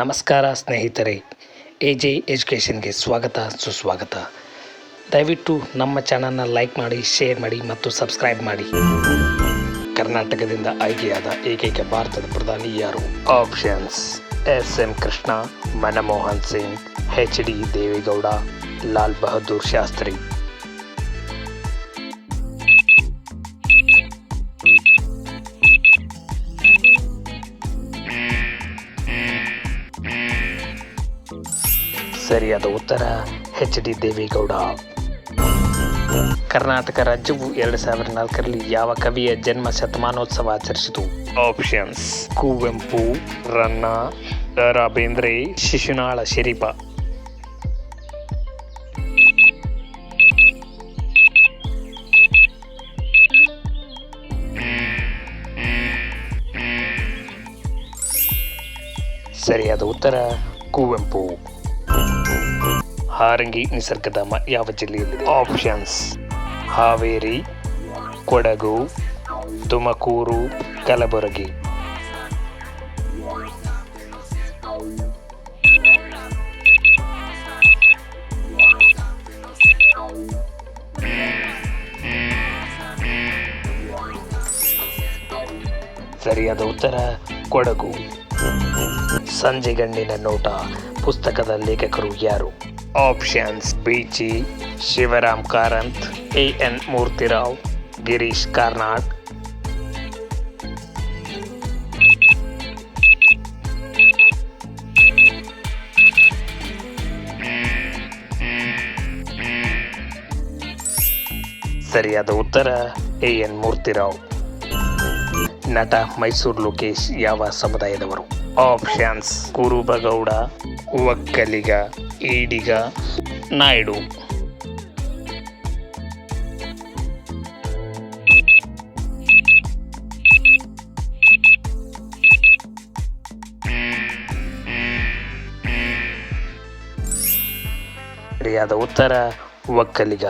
ನಮಸ್ಕಾರ ಸ್ನೇಹಿತರೆ A J ಎಜುಕೇಷನ್ಗೆ ಸ್ವಾಗತ, ಸುಸ್ವಾಗತ. ದಯವಿಟ್ಟು ನಮ್ಮ ಚಾನಲ್ನ ಲೈಕ್ ಮಾಡಿ, ಶೇರ್ ಮಾಡಿ ಮತ್ತು ಸಬ್ಸ್ಕ್ರೈಬ್ ಮಾಡಿ. ಕರ್ನಾಟಕದಿಂದ ಆಯ್ಕೆಯಾದ ಏಕೈಕ ಭಾರತದ ಪ್ರಧಾನಿ ಯಾರು? Options S M Krishna, Manmohan Singh, H D Devegowda, Lal Bahadur Shastri. ಸರಿಯಾದ ಉತ್ತರ ಎಚ್ ಡಿ ದೇವೇಗೌಡ. ಕರ್ನಾಟಕ ರಾಜ್ಯವು ಎರಡು ಸಾವಿರದ ನಾಲ್ಕರಲ್ಲಿ ಯಾವ ಕವಿಯ ಜನ್ಮ ಶತಮಾನೋತ್ಸವ ಆಚರಿಸಿತು? ಆಪ್ಷನ್ಸ್ ಕುವೆಂಪು ರನ್ನ ರಾ ಬೇಂದ್ರೆ ಶಿಶುನಾಳ ಶರೀಫ. ಸರಿಯಾದ ಉತ್ತರ ಕುವೆಂಪು. ಹಾರಂಗಿ ನಿಸರ್ಗಧಾಮ ಯಾವ ಜಿಲ್ಲೆಯಲ್ಲಿದೆ ಆಪ್ಷನ್ಸ್ ಹಾವೇರಿ ಕೊಡಗು ತುಮಕೂರು ಕಲಬುರಗಿ. ಸರಿಯಾದ ಉತ್ತರ ಕೊಡಗು. ಸಂಜೆಗಣ್ಣಿನ ನೋಟ, ಪುಸ್ತಕದ ಲೇಖಕರು ಯಾರು? Options B G Shivaram Karanth, A N Murthyrao, Girish Karnad. ಸರಿಯಾದ ಉತ್ತರ ಎ ಎನ್ ಮೂರ್ತಿರಾವ್. ನಟ ಮೈಸೂರು ಲೋಕೇಶ್ ಯಾವ ಸಮುದಾಯದವರು? ಆಪ್ಷನ್ಸ್ ಕುರುಬಗೌಡ ಒಕ್ಕಲಿಗ ಈಡಿಗ ನಾಯ್ಡು. ಸರಿಯಾದ ಉತ್ತರ ಒಕ್ಕಲಿಗ.